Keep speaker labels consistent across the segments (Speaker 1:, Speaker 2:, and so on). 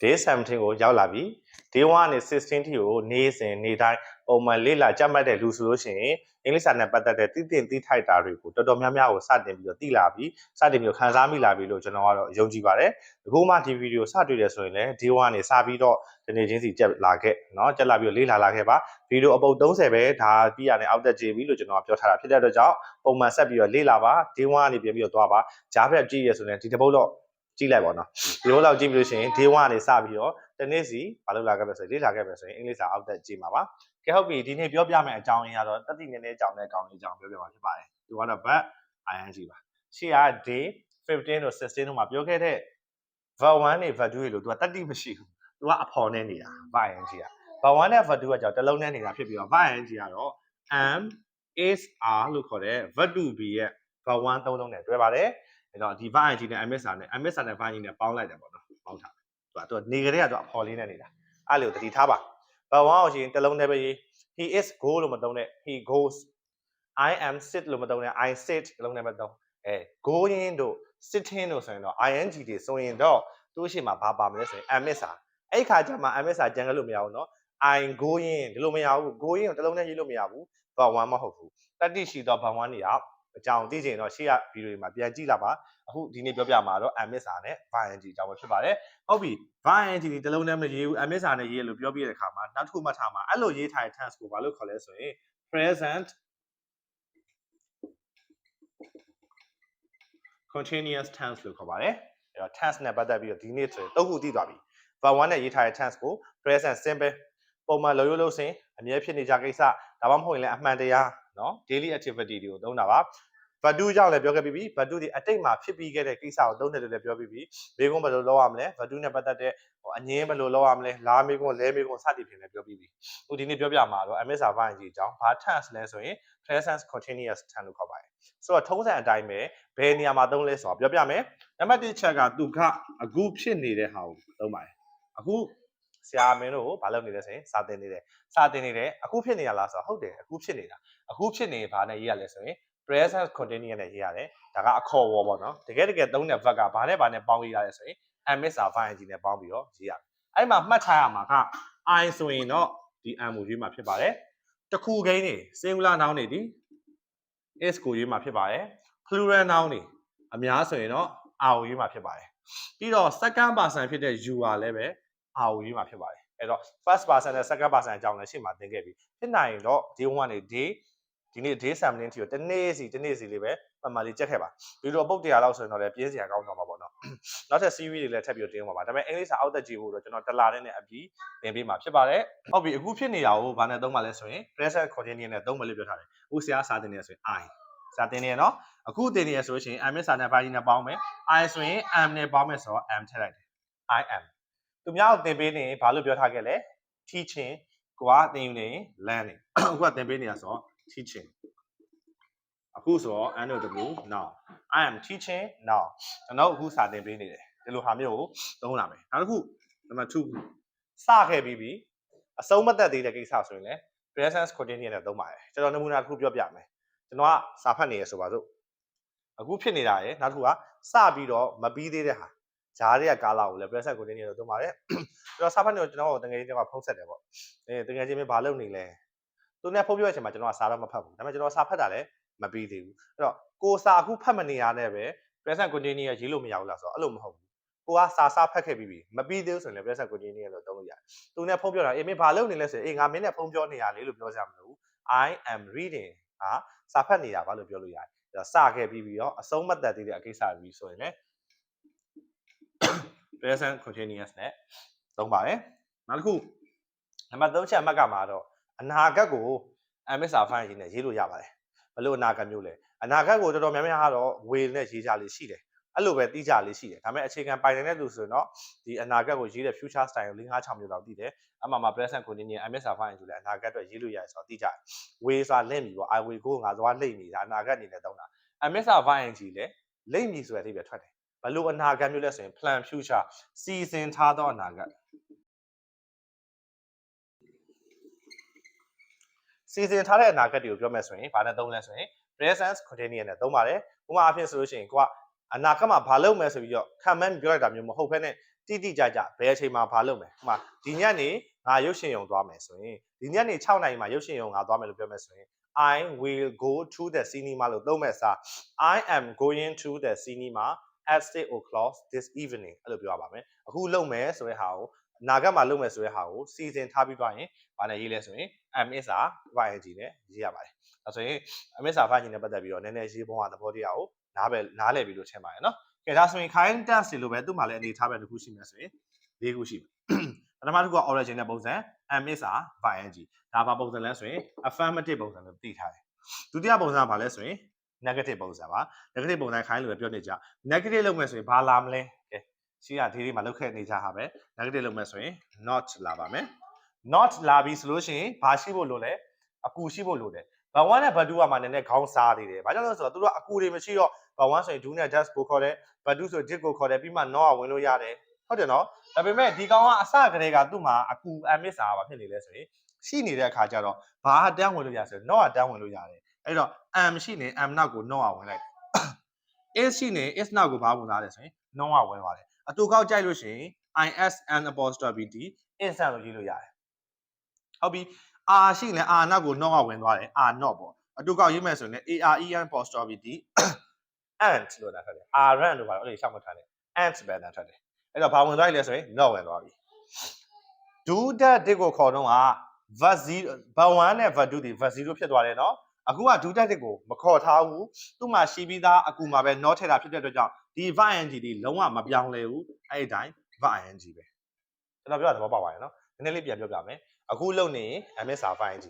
Speaker 1: day 17ကိုရောက်လာပြီ day 1ကနေ16ထိကိုနေ့စဉ်နေ့တိုင်းပုံမှန်လေ့လာကြက်မှတ်တဲ့လူဆိုလို့ရှိရင်အင်္ဂလိပ်စာနဲ့ပတ်သက်တဲ့သိတင်သိထိုက်တာတွေကိုတော်တော်များများကိုစတင်ပြီးတော့သိလာပြီစတင်ပြီးတော့ခန်းစားမိလာပြီလို့ကျွန်တော်ကတော့ယုံကြည်ပါတယ်အခုမှဒီဗီဒီယိုစတွေ့တယ်ဆိုရင်လည်း day 1ကနေစပြီးတော့ဒီနေ့ချင်းစီကြက်လာခဲ့เนาะကြက်လာပြီးတော့လေ့လာလာခဲ့ပါဗီဒီယိုအပုတ်30ပဲဒါပြီးရတယ်အောက်တက်ကြည့်ပြီလို့ကျွန်တော်ကပြောထားတာဖြစ်တဲ့အတွက်ကြောင့်ပုံမှန်ဆက်ပြီးတော့လေ့လာပါ day 1ကနေပြန်ပြီးတော့သွားပါဂျားဘက်ကြည့်ရဆိုရင်ဒီတစ်ပုတ်တော့ ကြည့်လိုက်ပါတော့ဒီလိုလောက်ကြည့်ပြီးလို့ရှိရင် day 1ကနေစပြီးတော့တနေ့စီမလုပ်လာခဲ့မယ်ဆိုရင်လေ့လာခဲ့မယ်ဆိုရင်အင်္ဂလိပ်စာအောက်တက်ကြည့်မှာပါကဲဟုတ်ပြီဒီနေ့ပြောပြမယ့်အကြောင်းရင်းကတော့တတိနည်းနည်းကြောင်းတဲ့အကောင်လေးအကြောင်းပြောပြမှာဖြစ်ပါတယ်ဒီကတော့ but ing ပါရှေ့က day 15တို့16တို့မှာပြောခဲ့တဲ့ verb 1နေ verb 2တွေလို့သူကတတိမရှိဘူးသူကအဖော်နဲ့နေတာ but ing က verb 1နဲ့ verb 2ကကြောင့်တစ်လုံးနဲ့နေတာဖြစ်ပြီးတော့ but ing ကတော့ am is are လို့ခေါ်တဲ့ verb to be ရဲ့ verb 1သုံးလုံးနဲ့တွဲပါတယ် အဲ့တော့ဒီ verb ing နဲ့ am is are နဲ့ am is are နဲ့ verb ing နဲ့ပေါင်းလိုက်တယ်ပေါ့နော်ပေါင်းထားတယ်သူကသူကနေကြတဲ့ကသူအဖော်လေးနဲ့နေတာအဲ့လိုတတိထားပါ verb 1ကိုရှင်တစ်လုံးနဲ့ပဲရေး he is go လို့မသုံးနဲ့ he goes I am sit လို့မသုံးနဲ့ I sit တစ်လုံးနဲ့ပဲသုံးအဲ going တို့ sitting တို့ဆိုရင်တော့ ing တွေဆိုရင်တော့သူ့ရှိမှာဘာပါမလဲဆိုရင် am is are အဲ့ခါကျမှ am is are ကြံလို့မရဘူးเนาะ I'm going ဒီလိုမရဘူး going ကိုတစ်လုံးနဲ့ရေးလို့မရဘူး verb 1မဟုတ်ဘူးတတိရှိတော့ verb 1နေရ အကြောင်းသိချင်တော့ရှေ့ကဗီဒီယိုတွေမှာပြန်ကြည့်လာပါအခုဒီနေ့ပြောပြမှာတော့ am is are နဲ့ verb ing အကြောင်းပဲဖြစ်ပါတယ်ဟုတ်ပြီ verb ing ဒီတစ်လုံးနဲ့မရေးဘူး am is are နဲ့ရေးလို့ပြောပြတဲ့အခါမှာနောက်တစ်ခုမှတ်ထားမှာအဲ့လိုရေးထားတဲ့ tense ကိုဘာလို့ခေါ်လဲဆိုရင် present continuous tense လို့ခေါ်ပါတယ်အဲ့တော့ tense နဲ့ပတ်သက်ပြီးတော့ဒီနေ့ဆိုရင်တုတ်ခုသိသွားပြီ verb 1နဲ့ရေးထားတဲ့ tense ကို present simple ပုံမှန်လုပ်ရလို့စဉ်အမြဲဖြစ်နေကြကိစ္စဒါမှမဟုတ်ရင်လည်းအမှန်တရား နော် daily activity တွေကိုသုံးတာပါဘတ်တူကြောင့်လည်းပြောခဲ့ပြီးပြီဘတ်တူဒီအတိတ်မှာဖြစ်ပြီးခဲ့တဲ့ကိစ္စကိုသုံးတယ်လို့လည်းပြောပြီးပြီမေကွန်းဘယ်လိုလုပ်ရမလဲဘတ်တူနဲ့ပတ်သက်တဲ့ဟိုအငင်းဘယ်လိုလုပ်ရမလဲလာမေကွန်းလဲမေကွန်းစသည်ဖြင့်လည်းပြောပြီးပြီဟိုဒီနေ့ပြောပြမှာတော့ MS Survival ကြီးအကြောင်းဘာ tense လဲဆိုရင် present continuous tense လို့ခေါ်ပါတယ်ဆိုတော့ထုံးစံအတိုင်းပဲဘယ်နေရာမှာသုံးလဲဆိုတော့ပြောပြမယ်နံပါတ်1ချက်ကသူကအခုဖြစ်နေတဲ့ဟာကိုသုံးပါတယ်အခု ဆရာမင်းတို့ကိုဘာလုပ်နေလဲဆိုရင်စာသင်နေတယ်စာသင်နေတယ်အခုဖြစ်နေရလားဆိုတော့ဟုတ်တယ်အခုဖြစ်နေတာအခုဖြစ်နေဘာနဲ့ရေးရလဲဆိုရင် present continuous နဲ့ရေးရတယ်ဒါကအခေါ်ဝေါ်ပေါ့နော်တကယ်တကယ်သုံးတဲ့ verb ကဘာနဲ့ဘာနဲ့ပေါင်းရေးရတယ်ဆိုရင် MSR verb ing နဲ့ပေါင်းပြီးတော့ရေးရတယ်အဲ့မှာမှတ်ထားရမှာက I ဆိုရင်တော့ဒီ M ကိုရေးမှာဖြစ်ပါတယ်တစ်ခုကိန်းနေ singular noun နေဒီ is ကိုရေးမှာဖြစ်ပါတယ် plural noun နေအများဆိုရင်တော့ R ကိုရေးမှာဖြစ်ပါတယ်ပြီးတော့ second person ဖြစ်တဲ့ you ကလည်းပဲ R ကိုရေးမှာဖြစ်ပါတယ်အဲ့တော့ first person နဲ့ second person အကြောင်းလည်းရှေ့မှာသင်ခဲ့ပြီဖြစ်နိုင်ရင်တော့ day 1ကနေ day ဒီနေ့ day 17တီကိုတစ်နေ့စီတစ်နေ့စီလေးပဲမှန်မှန်လေးကြက်ခဲ့ပါပြီးတော့ပုတ်တရားလောက်ဆိုရင်တော့လည်းပြင်းစရာကောင်းတော့မှာပေါ့နော်နောက်ထပ် series တွေလည်းထပ်ပြီးတော့တင်ပါပါဒါပေမဲ့အင်္ဂလိပ်စာအောက်သက်ကြည့်ဖို့တော့ကျွန်တော်တလာတဲ့နဲ့အပြီးသင်ပေးမှာဖြစ်ပါတယ်ဟုတ်ပြီအခုဖြစ်နေတာကိုဘာနဲ့သုံးပါလဲဆိုရင် present continuous နဲ့သုံးမယ်လို့ပြောထားတယ်အခုဆရာစာတင်နေဆိုရင် I စာတင်နေရနော်အခုတင်နေရဆိုလို့ရှိရင် am စာနဲ့ဘာကြီးနဲ့ပေါင်းမယ် I ဆိုရင် am နဲ့ပေါင်းမယ်ဆိုတော့ am ထည့်လိုက်တယ် I am သူများကိုသင်ပေးနေဘာလို့ပြောထားခဲ့လဲ teaching ကိုကသင်ယူနေ learn နေအခုကသင်ပေးနေတာဆိုတော့ teaching အခုဆိုတော့ NOW now I am teaching now ကျွန်တော်အခုစာသင်ပေးနေတယ်ဒီလိုဟာမျိုးကိုသုံးလာမယ်နောက်တစ်ခုနံပါတ်2စခဲ့ပြီးပြီအဆုံးမသက်သေးတဲ့ကိစ္စဆိုရင်လည်း present continuous နဲ့သုံးပါတယ်ကျွန်တော်နမူနာတစ်ခုပြောပြမယ်ကျွန်တော်ကစာဖတ်နေရဆိုပါစို့အခုဖြစ်နေတာရယ်နောက်တစ်ခုကစပြီးတော့မပြီးသေးတဲ့ဟာ ဂျားတွေကကာလာကိုလည်း present continuous နဲ့သုံးပါတယ်ကျွန်တော်စာဖတ်နေတော့ကျွန်တော်ကတကယ်ချင်းကဖုံးဆက်တယ်ပေါ့အဲတကယ်ချင်းမင်းဘာလုပ်နေလဲသူနဲ့ဖုံးပြောတဲ့အချိန်မှာကျွန်တော်ကစာတော့မဖတ်ဘူးဒါပေမဲ့ကျွန်တော်စာဖတ်တာလည်းမပြီးသေးဘူးအဲ့တော့ကိုစာအခုဖတ်မနေရတဲ့ပဲ present continuous ရေးလို့မရဘူးလားဆိုတော့အဲ့လိုမဟုတ်ဘူးကိုကစာစာဖတ်ခဲ့ပြီးပြီမပြီးသေးဘူးဆိုရင်လည်း present continuous လို့သုံးလို့ရတယ်သူနဲ့ဖုံးပြောတာအေးမင်းဘာလုပ်နေလဲဆိုရင်အေးငါမင်းနဲ့ဖုံးပြောနေရလေလို့ပြောကြမလို့ I am reading ဟာစာဖတ်နေတာဘာလို့ပြောလို့ရတယ်အဲ့တော့စခဲ့ပြီးပြီးတော့အဆုံးမသက်သေးတဲ့အကိစ္စပြီးဆိုရင်လည်း present continuous နဲ့သုံးပါတယ်နောက်တစ်ခုနံပါတ်3ချက်အမှတ်ကမှာတော့အနာဂတ်ကို MSR file ရေးနဲ့ရေးလို့ရပါတယ်ဘလို့အနာဂတ်မျိုးလဲအနာဂတ်ကိုတော်တော်များများကတော့ way နဲ့ရေးကြလေးရှိတယ်အဲ့လိုပဲတီးကြလေးရှိတယ်ဒါပေမဲ့အခြေခံပိုင်နေတဲ့သူဆိုရင်တော့ဒီအနာဂတ်ကိုရေးတဲ့ future style ကို၄၅6မျိုးလောက်တည်တယ်အမှမှာ present continuous MSR file ဆိုလဲအနာဂတ်အတွက်ရေးလို့ရတယ်ဆိုတော့တည်ကြတယ် way ဆိုတာလင့်ပြီပေါ့ I will go ငါသွားလိမ့်ပြီဒါအနာဂတ်အနေနဲ့သုံးတာ MSR file ကြီးလဲလိမ့်ပြီဆိုတဲ့အဓိပ္ပာယ်ထွက်တယ် ဘလို့အနာဂတ်မျိုးလဲဆိုရင် plan future စီစဉ်ထားသောအနာဂတ်စီစဉ်ထားတဲ့အနာဂတ်တွေကိုပြောမယ်ဆိုရင်ဘာနဲ့သုံးလဲဆိုရင် present continuous နဲ့သုံးပါတယ်ဥပမာအဖြစ်ဆိုလို့ရှိရင်ကိုကအနာဂတ်မှာဘာလုပ်မယ်ဆိုပြီးတော့ခံမှန်းပြောလိုက်တာမျိုးမဟုတ်ဘဲနဲ့တိတိကျကျဘယ်အချိန်မှာဘာလုပ်မယ်ဥပမာဒီညနေငါရုပ်ရှင်ရုံသွားမယ်ဆိုရင်ဒီညနေ6နာရီမှာရုပ်ရှင်ရုံငါသွားမယ်လို့ပြောမယ်ဆိုရင် I will go to the cinema လို့သုံးမဲ့စာ I am going to the cinema at 6 o'clock this evening အဲ့လိုပြောရပါမယ်အခုလုပ်မယ်ဆိုတဲ့ဟာကိုအနာဂတ်မှာလုပ်မယ်ဆိုတဲ့ဟာကိုစီစဉ်ထားပြီးသွားရင်ဘာနဲ့ရေးလဲဆိုရင် am is a ing နဲ့ရေးရပါတယ်ဒါဆိုရင် am is a ing နဲ့ပတ်သက်ပြီးတော့နည်းနည်းရေးပုံးကသဘောတရားကိုနားပဲနားလည်ပြီလို့ထင်ပါတယ်နော်ကဲဒါဆိုရင် kind tense တွေလိုပဲသူ့မှာလည်းအနေထားပဲတစ်ခုရှိမယ်ဆိုရင်၄ခုရှိမယ်ပထမတစ်ခုက origin နဲ့ပုံစံ am is a ing ဒါဘာပုံစံလဲဆိုရင် affirmative ပုံစံလို့သိထားတယ်ဒုတိယပုံစံကဘာလဲဆိုရင် negative ပုံစံပါ negative ပုံစံခိုင်းလို့ပဲပြောနေကြ negative လုပ်မယ်ဆိုရင်ဘာလာမလဲကဲရှိရဒီလေးမှာလုပ်ခဲ့နေကြဟာပဲ negative လုပ်မယ်ဆိုရင် not လာပါမယ် not လာပြီဆိုလို့ရှိရင်ဘာရှိဖို့လိုလဲအကူရှိဖို့လိုတယ်ဘာဝနဲ့ဘတ်တူကမှနည်းနည်းခေါင်းစားသေးတယ်ဘာကြောင့်လဲဆိုတော့သူတို့ကအကူတွေမရှိတော့ဘာဝဆိုရင် do နဲ့ just ကိုခေါ်တယ်ဘတ်တူဆို did ကိုခေါ်တယ်ပြီးမှ not ကဝင်လို့ရတယ်ဟုတ်တယ်နော်ဒါပေမဲ့ဒီကောင်ကအစကတည်းကသူ့မှာအကူ amiss စာဘာဖြစ်နေလဲဆိုရင်ရှိနေတဲ့အခါကျတော့ဘာတန်းဝင်လို့ရဆိုရင် not ကတန်းဝင်လို့ရတယ် အဲ့တော့ am ရှိနေ am not ကို not ကဝင်လိုက် is ရှိနေ is not ကိုဘာဝင်လာလဲဆိုရင် not ကဝင်သွားတယ်အတူကောက်ကြိုက်လို့ရှိရင် is an apostrophe d is လို့ရေးလို့ရတယ်ဟုတ်ပြီ r ရှိနေ r နောက်ကို not ကဝင်သွားတယ် r not ပေါ့အတူကောက်ရေးမယ်ဆိုရင် a r e n apostrophe d ant လို့နားထားတယ် r run လို့ပါလို့အဲ့ဒီရှောက်မထားတယ် ant ပဲနားထားတယ်အဲ့တော့ဘာဝင်သွားပြီလဲဆိုရင် not ဝင်သွားပြီ do that ဒီကိုခေါ်တော့က verb 0 verb 1နဲ့ verb 2ဒီ verb 0ဖြစ်သွားတယ်နော် အခုက do that ကိုမခေါ်ထားဘူးသူ့မှာရှိပြီးသားအကူမှာပဲ not ထည့်တာဖြစ်တဲ့အတွက်ကြောင့်ဒီ verb ing ဒီလုံးဝမပြောင်းလဲဘူးအဲ့ဒီတိုင်း verb ing ပဲကျွန်တော်ပြောတာသဘောပေါက်ပါရဲ့နော်နည်းနည်းလေးပြန်ပြောပြမယ်အခုလုံနေရင် ms verb ing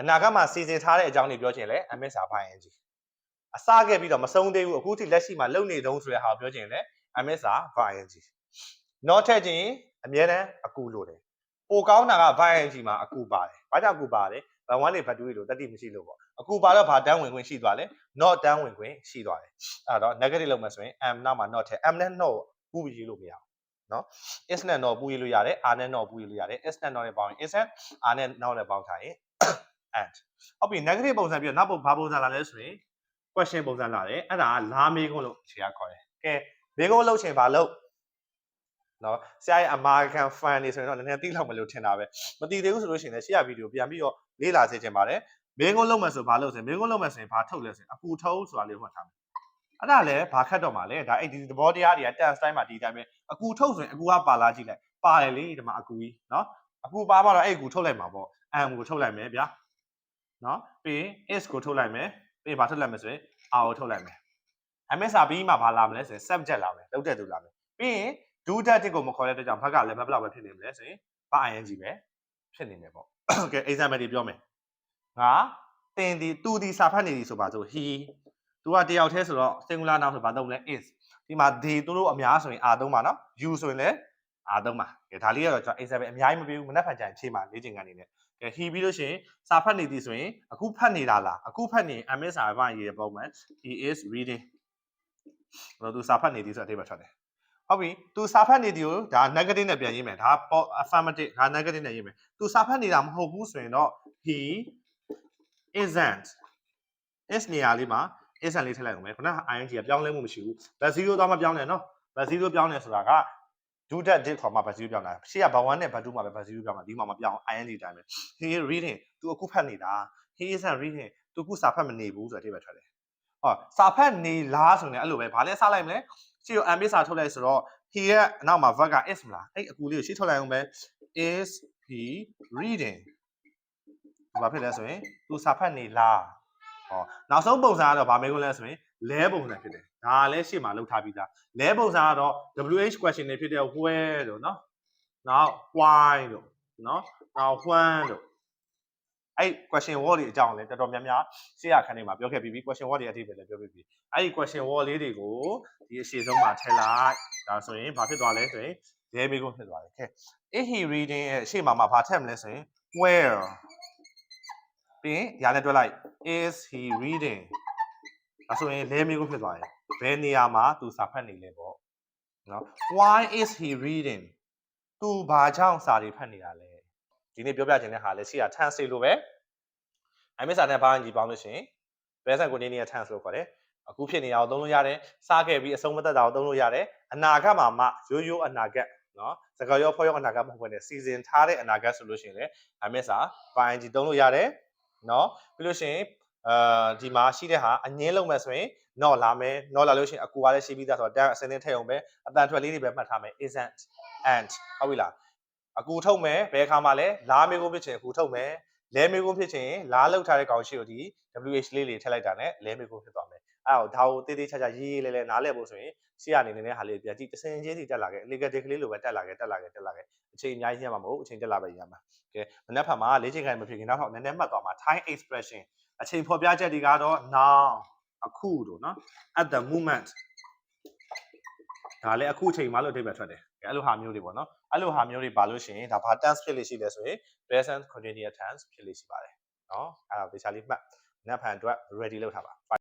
Speaker 1: အနာဂတ်မှာစီစဉ်ထားတဲ့အကြောင်းတွေပြောချင်လဲ ms verb ing အစခဲ့ပြီးတော့မဆုံးသေးဘူးအခုထိလက်ရှိမှာလုံနေတုံးဆိုတဲ့ဟာကိုပြောချင်လဲ ms verb ing not ထည့်ခြင်းအမြဲတမ်းအကူလို့တယ်ပိုကောင်းတာက verb ing မှာအကူပါတယ်ဘာကြောင့်အကူပါတယ်ဘာဝန်းနေဘတ်တူးလို့တတိမရှိလို့ပေါ့ အကူပါတော့ဘာတန်းဝင်ခွင့်ရှိသွားလဲ not တန်းဝင်ခွင့်ရှိသွားတယ်အဲ့တော့ negative လုပ်မှဆိုရင် am နောက်မှာ not ထည့် am နဲ့ not ပူပြီးရေးလို့မရဘူးနော် is နဲ့ not ပူရေးလို့ရတယ် r နဲ့ not ပူရေးလို့ရတယ် is နဲ့ not နဲ့ပေါင်းရင် is and r နဲ့ not နဲ့ပေါင်းထားရင် and ဟုတ်ပြီ negative ပုံစံပြီးတော့နောက်ပုံဘာပုံစံလာလဲဆိုရင် question ပုံစံလာတယ်အဲ့ဒါကလာမေးခွန်းလို့ခြေရခေါ်တယ်ကဲမေးခွန်းလုပ်ချင်ဘာလုပ်နော်ဆရာရဲ့အမာခံ fan နေဆိုရင်တော့နည်းနည်းသိလောက်မလို့ထင်တာပဲမသိသေးဘူးဆိုလို့ရှိရင်လည်းရှေ့ရဗီဒီယိုပြန်ပြီးတော့လေ့လာစေချင်ပါတယ် မင်းကုန်းလုံးမယ်ဆိုဘာလုပ်စင်မင်းကုန်းလုံးမယ်ဆိုရင်ဘာထုတ်လဲဆိုရင်အပူထုံးဆိုတာလေးမှတ်ထားမယ်အဲ့ဒါလည်းဘာခတ်တော့မှာလဲဒါအဲ့ဒီသဘောတရားတွေက tense time မှာဒီတိုင်းပဲအကူထုတ်ဆိုရင်အကူကပါလာကြည့်လိုက်ပါတယ်လေဒီမှာအကူကြီးနော်အကူပါမှတော့အဲ့အကူထုတ်လိုက်မှာပေါ့ am ကိုထုတ်လိုက်မယ်ဗျာနော်ပြီးရင် is ကိုထုတ်လိုက်မယ်ပြီးရင်ဘာထုတ်လိုက်မယ်ဆိုရင် r ကိုထုတ်လိုက်မယ် ms ပြီးမှဘာလာမလဲဆိုရင် subject လာမယ်လောက်တဲ့သူလာမယ်ပြီးရင် do that ကိုမခေါ်တဲ့အတွက်ကြောင့်ဘက်ကလည်းဘယ်လောက်ပဲဖြစ်နေမလဲဆိုရင်ဘာ ing ပဲဖြစ်နေမယ်ပေါ့ကဲ example တွေပြောမယ် ငါတင်ဒီသူဒီစာဖတ်နေပြီဆိုပါဆို he သူကတယောက်တည်းဆိုတော့ singular noun ဆိုဘာသုံးလဲ is ဒီမှာ they သူတို့အများဆိုရင် r သုံးပါနော် you ဆိုရင်လည်း r သုံးပါကဲဒါလေးကတော့ကျွန်တော် example အများကြီးမပေးဘူးမနှက်ဖန်ကြရင်ဖြေမှာလေ့ကျင့်ခန်းနေနဲ့ကဲ he ပြီးလို့ရှိရင်စာဖတ်နေသည်ဆိုရင်အခုဖတ်နေတာလားအခုဖတ်နေ ms စာဖတ်ရေးတဲ့ပုံမှန် he is reading တော့သူစာဖတ်နေသည်ဆိုအထိပ္ပယ်ထွက်တယ်ဟုတ်ပြီသူစာဖတ်နေသည်ကိုဒါ negative နဲ့ပြန်ရေးမယ်ဒါ affirmative ဒါ negative နဲ့ရေးမယ်သူစာဖတ်နေတာမဟုတ်ဘူးဆိုရင်တော့ he isn't is နေရာလေးမှာ isn't လေးထည့်လိုက်အောင်မယ်ခုနက ing ကပြောင်းလဲမှုမရှိဘူး but 0သွားမပြောင်းနဲ့နော် but 0ပြောင်းနေဆိုတာက do that did ခေါ်မှာ but 0ပြောင်းတာရှေ့က but 1နဲ့ but 2မှာပဲ but 0ပြောင်းတာဒီမှာမပြောင်း ing တိုင်းပဲ he is reading သူအခုဖတ်နေတာ he isn't reading သူအခုစာဖတ်မနေဘူးဆိုတဲ့အထိပ္ပယ်ထွက်တယ်ဟောစာဖတ်နေလားဆိုရင်အဲ့လိုပဲဘာလဲစလိုက်မလဲရှေ့ကို am စာထုတ်လိုက်ဆိုတော့ he ရဲ့အနောက်မှာ verb က is မလားအဲ့အကူလေးကိုရှေ့ထုတ်လိုက်အောင်ပဲ is he reading ဘာဖြစ်လဲဆိုရင်သူစာဖတ်နေလားဟောနောက်ဆုံးပုံစံကတော့ဗာမေကွန်းလဲဆိုရင်လဲပုံစံဖြစ်တယ်ဒါလည်းရှေ့မှာလောက်ထားပြီးသားလဲပုံစံကတော့ WH question တွေဖြစ်တဲ့ where တို့နော်နောက် why တို့နော်နောက် when တို့အဲ့ question word တွေအကြောင်းလည်းတော်တော်များများရှေ့ရခန်းတွေမှာပြောခဲ့ပြီးပြီ question word တွေအထိပဲလည်းပြောပြီးပြီအဲ့ဒီ question word လေးတွေကိုဒီအရှိဆုံးမှာထည့်လိုက်ဒါဆိုရင်ဘာဖြစ်သွားလဲဆိုရင်လဲမေကွန်းဖြစ်သွားတယ်ခဲ if he reading ရဲ့ရှေ့မှာမှာဘာထည့်မလဲဆိုရင် where ပြီးရင်ညာနဲ့တွဲလိုက် is he reading ဒါဆိုရင်လဲမေးခွန်းဖြစ်သွားတယ်ဘယ်နေရာမှာသူစာဖတ်နေလဲပေါ့နော် why is he reading သူဘာကြောင့်စာတွေဖတ်နေတာလဲဒီနေ့ပြောပြချင်တဲ့ဟာလဲရှိတာ tense တွေလိုပဲအမေစာနဲ့ဘာကြီးပေါင်းလို့ရှိရင် present continuous tense လို့ခေါ်တယ်အခုဖြစ်နေတာကိုသုံးလို့ရတယ်စားခဲ့ပြီးအဆုံးမသက်တာကိုသုံးလို့ရတယ်အနာဂတ်မှာမှရိုးရိုးအနာဂတ်နော်စကားရောဖောရောအနာဂတ်မဟုတ်ဘဲနဲ့စီစဉ်ထားတဲ့အနာဂတ်ဆိုလို့ရှိရင်လည်းအမက်စာ ing သုံးလို့ရတယ် နော်ပြီးလို့ရှိရင်အာဒီမှာရှိတဲ့ဟာအငင်းလုံးမဲ့ဆိုရင် not လာမယ် not လာလို့ရှိရင်အကူကလည်းရှိပြီးသားဆိုတော့တန်းအစင်းနဲ့ထည့်အောင်ပဲအတန်ထွက်လေးတွေပဲမှတ်ထားမယ် isn't and ဟုတ်ပြီလားအကူထုတ်မယ်ဘယ်အခါမှလဲလားမေကုန်းဖြစ်ချင်အကူထုတ်မယ်လဲမေကုန်းဖြစ်ချင်လားလောက်ထားတဲ့ကောင်ရှိကိုဒီ WH လေးတွေထည့်လိုက်တာနဲ့လဲမေကုန်းဖြစ်သွားမယ်အဲ့တော့ဒါကိုတေးသေးချာချာရေးရေးလဲလဲနားလည်ဖို့ဆိုရင် ရှေ့ကနေနေတဲ့ဟာလေးပြန်ကြည့်တစင်ချင်းစီတက်လာခဲ့ illegal ကလေးလိုပဲတက်လာခဲ့တက်လာခဲ့တက်လာခဲ့အချိန်အများကြီးရမှာမဟုတ်အချိန်တက်လာပဲရမှာကဲမနေ့ဖက်မှာလေးချိန်ခိုင်မဖြစ်ခင်နောက်တော့နည်းနည်းမှတ်သွားမှာ Thai expression အချိန်ဖော်ပြချက်တွေကတော့ now အခုတို့နော် at the moment ဒါလည်းအခုအချိန်မှလို့အဓိပ္ပာယ်ထွက်တယ်။အဲ့လိုဟာမျိုးတွေပေါ့နော်။အဲ့လိုဟာမျိုးတွေပါလို့ရှိရင်ဒါဘာ tense ဖြစ်လို့ရှိလဲဆိုရင် present continuous tense ဖြစ်လို့ရှိပါတယ်။နော်။အဲ့ဒါတေချာလေးမှတ်။နက်ဖန်အတွက် ready လုပ်ထားပါ